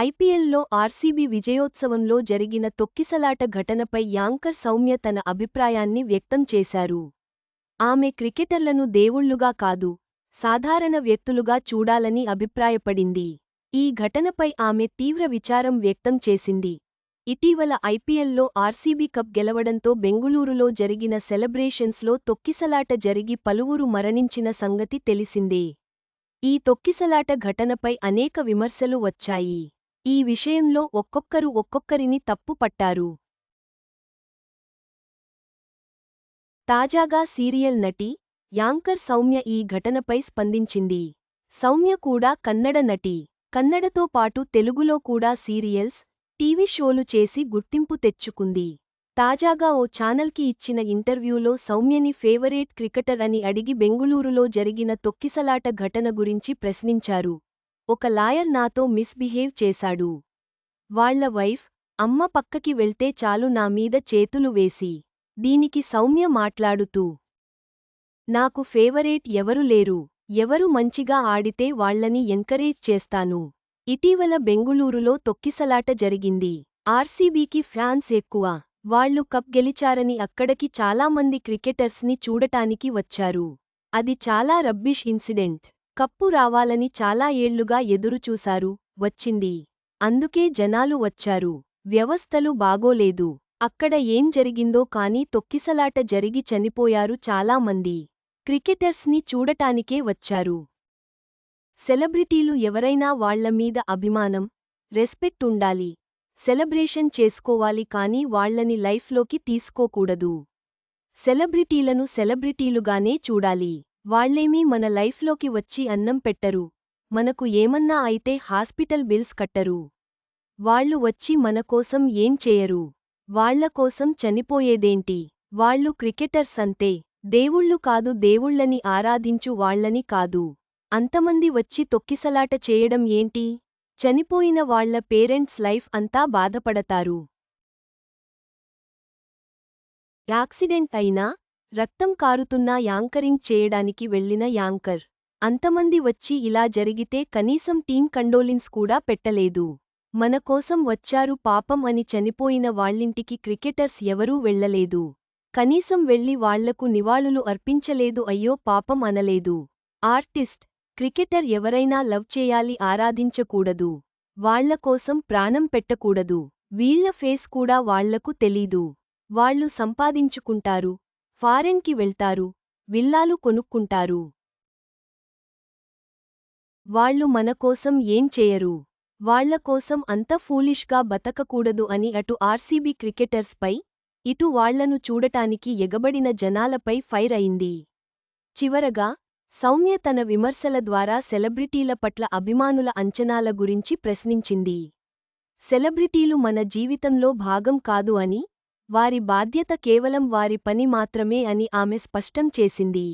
ఐపీఎల్లో ఆర్సీబీ విజయోత్సవంలో జరిగిన తొక్కిసలాట ఘటనపై యాంకర్ సౌమ్య తన అభిప్రాయాన్ని వ్యక్తం చేశారు. ఆమె క్రికెటర్లను దేవుళ్ళుగా కాదు సాధారణ వ్యక్తులుగా చూడాలని అభిప్రాయపడింది. ఈ ఘటనపై ఆమె తీవ్ర విచారం వ్యక్తం చేసింది. ఇటీవల ఐపీఎల్లో ఆర్సీబీ కప్ గెలవడంతో బెంగుళూరులో జరిగిన సెలబ్రేషన్స్లో తొక్కిసలాట జరిగి పలువురు మరణించిన సంగతి తెలిసిందే. ఈ తొక్కిసలాట ఘటనపై అనేక విమర్శలు వచ్చాయి. ఈ విషయంలో ఒక్కొక్కరు ఒక్కొక్కరిని తప్పు పట్టారు. తాజాగా సీరియల్ నటి యాంకర్ సౌమ్య ఈ ఘటనపై స్పందించింది. సౌమ్య కూడా కన్నడ నటి. కన్నడతో పాటు తెలుగులో కూడా సీరియల్స్ టీవీ షోలు చేసి గుర్తింపు తెచ్చుకుంది. తాజాగా ఓ ఛానల్కి ఇచ్చిన ఇంటర్వ్యూలో సౌమ్యని ఫేవరేట్ క్రికెటర్ అని అడిగి బెంగుళూరులో జరిగిన తొక్కిసలాట ఘటన గురించి ప్రశ్నించారు. ఒక లాయర్ నాతో మిస్బిహేవ్ చేశాడు. వాళ్ళ వైఫ్ అమ్మ పక్కకి వెళ్తే చాలు నా మీద చేతులు వేసి దీనికి సౌమ్య మాట్లాడుతూ నాకు ఫేవరేట్ ఎవరు లేరు ఎవరు మంచిగా ఆడితే వాళ్ళని ఎంకరేజ్ చేస్తాను. ఇటీవల బెంగుళూరులో తొక్కిసలాట జరిగింది. ఆర్సీబీకి ఫ్యాన్స్ ఎక్కువ వాళ్ళు కప్ గెలిచారని అక్కడికి చాలామంది క్రికెటర్స్ని చూడటానికి వచ్చారు. అది చాలా రబ్బిష్ ఇన్సిడెంట్. కప్పు రావాలని చాలా ఏళ్ళుగా ఎదురుచూశారు వచ్చింది. అందుకే జనాలు వచ్చారు. వ్యవస్థలు బాగోలేదు. అక్కడ ఏం జరిగిందో కానీ తొక్కిసలాట జరిగి చనిపోయారు చాలామంది క్రికెటర్స్ని చూడటానికే వచ్చారు. సెలబ్రిటీలు ఎవరైనా వాళ్ళ మీద అభిమానం రెస్పెక్ట్ ఉండాలి. సెలబ్రేషన్ చేసుకోవాలి కానీ వాళ్ళని లైఫ్లోకి తీసుకోకూడదు. సెలబ్రిటీలను సెలబ్రిటీలుగానే చూడాలి. వాళ్ళేమీ మన లైఫ్లోకి వచ్చి అన్నం పెట్టరు. మనకు ఏమన్నా అయితే హాస్పిటల్ బిల్స్ కట్టరు. వాళ్ళు వచ్చి మన కోసం ఏం చేయరు. వాళ్ళ కోసం చనిపోయేదేంటి? వాళ్ళు క్రికెటర్స్ అంతే. దేవుళ్ళు కాదు దేవుళ్ళని ఆరాధించు వాళ్ళని కాదు. అంతమంది వచ్చి తొక్కిసలాట చేయడం ఏంటి? చనిపోయిన వాళ్ళ పేరెంట్స్ లైఫ్ అంతా బాధపడతారు. యాక్సిడెంట్ అయినా రక్తం కారుతున్నా యాంకరింగ్ చేయడానికి వెళ్ళిన యాంకర్. అంతమంది వచ్చి ఇలా జరిగితే కనీసం టీం కండోలిన్స్ కూడా పెట్టలేదు. మన కోసం వచ్చారు పాపం అని చనిపోయిన వాళ్ళింటికి క్రికెటర్స్ ఎవరూ వెళ్ళలేదు కనీసం వెళ్ళి వాళ్ళకు నివాళులు అర్పించలేదు అయ్యో పాపం అనలేదు. ఆర్టిస్ట్ క్రికెటర్ ఎవరైనా లవ్ చేయాలి ఆరాధించకూడదు. వాళ్ళ కోసం ప్రాణం పెట్టకూడదు. వీళ్ళ ఫేస్ కూడా వాళ్ళకు తెలీదు. వాళ్ళు సంపాదించుకుంటారు. ఫారెన్కి వెళ్తారు విల్లాలు కొనుక్కుంటారు. వాళ్ళు మనకోసం ఏం చేయరు. వాళ్ళ కోసం అంత ఫూలిష్గా బతకకూడదు అని అటు ఆర్సీబీ క్రికెటర్స్పై ఇటు వాళ్ళను చూడటానికి ఎగబడిన జనాలపై ఫైర్ అయింది. చివరగా సౌమ్య తన విమర్శల ద్వారా సెలబ్రిటీల పట్ల అభిమానుల అంచనాల గురించి ప్రశ్నించింది. సెలబ్రిటీలు మన జీవితంలో భాగం కాదు అని వారి బాధ్యత కేవలం వారి పని మాత్రమే అని ఆమె స్పష్టం చేసింది.